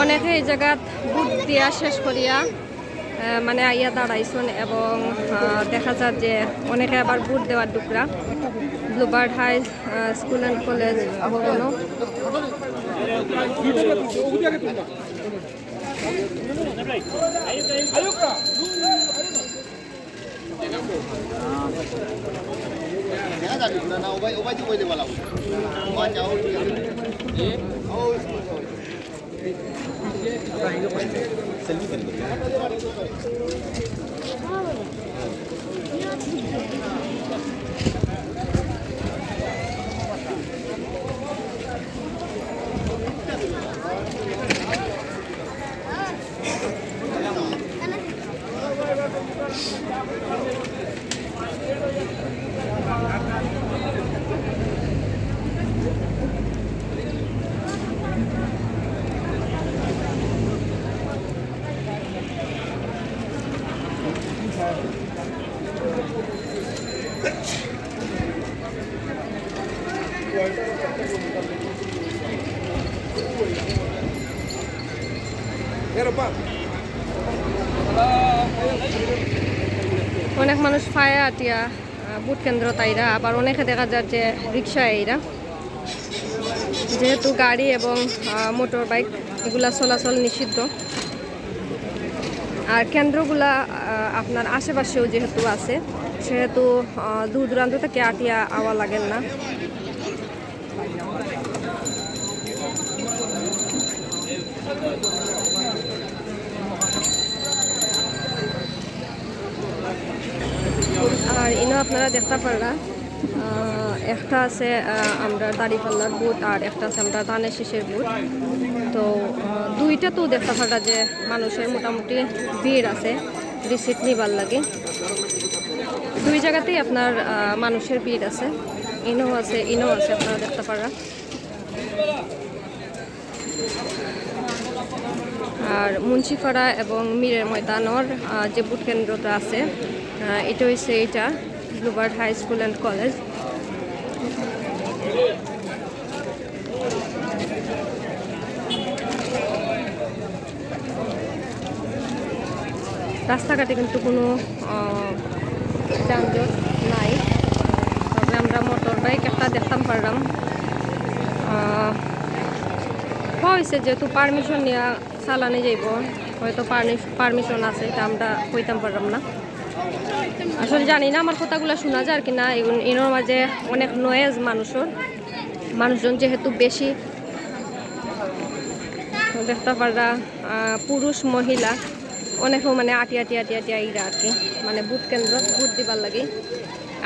অনেকে এই জায়গাত বুট দিয়া শেষ করিয়া মানে আইয়া দাঁড়াইছুন এবং দেখা যায় যে অনেকে আবার বুট দেওয়ার ডুকরা Bluebird high school and college ভবনও দেখা যাবে ঘুরে না ওবাই ওবাই তো বইতে বলা অনেক মানুষ পায়ে আটিয়া বুট কেন্দ্র তাইরা, আবার অনেকে দেখা যায় যে রিক্সা এইরা যেহেতু গাড়ি এবং মোটর বাইক, এগুলা চলাচল নিষিদ্ধ। আর কেন্দ্রগুলা আপনার আশেপাশেও যেহেতু আছে, সেহেতু দূর দূরান্ত থেকে আটিয়া আওয়া লাগেন না আর ইনো আপনারা দেখতে পারলা একটা আছে আমরা দাড়িপাল্লার বুট, আর একটা আছে আমরা ধানের শীষের বুট। তো দুইটা তো দেখতে পারলা যে মানুষের মোটামুটি ভিড় আছে রিসিট নিবার লাগে। দুই জায়গাতেই আপনার মানুষের ভিড় আছে। ইনো আছে ইনো আছে, আপনারা দেখতে পারলা আর মুন্সিপাড়া এবং মীরের ময়দানর যে বুট কেন্দ্রটা আছে এটা হচ্ছে এইটা। Bluebird high school and college রাস্তাঘাটে কিন্তু কোনো যানজট নাই। তবে আমরা মোটর বাইক একটা দেখতাম, পারলাম। হয়েছে যেহেতু পারমিশন নেওয়া চালানে যাইব, হয়তো পারমিশন আছে, এটা আমরা কইতাম, পারলাম না। আসলে জানি না, আমার কথাগুলো শোনা যায় আর কি না। এনোর মাঝে অনেক নয়েজ মানুষের, মানুষজন যেহেতু বেশি দেখতে পারা পুরুষ, মহিলা অনেকেও মানে আটি আটি আটি আটি আইরা আর কি। মানে বুট কেন্দ্র, বুট দিবার লাগে।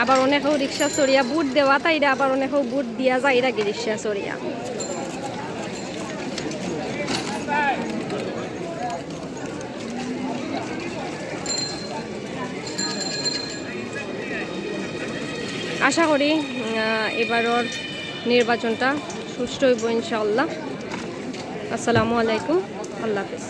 আবার অনেকেও রিক্সা চড়িয়া বুট দেওয়া তাইরা আবার অনেকেও বুট দিয়া যায় রাখি রিক্সা চড়িয়া। আশা করি এবারর নির্বাচনটা সুষ্ঠু হইব ইনশাআল্লাহ। আসসালামু আলাইকুম। আল্লাহ হাফিজ।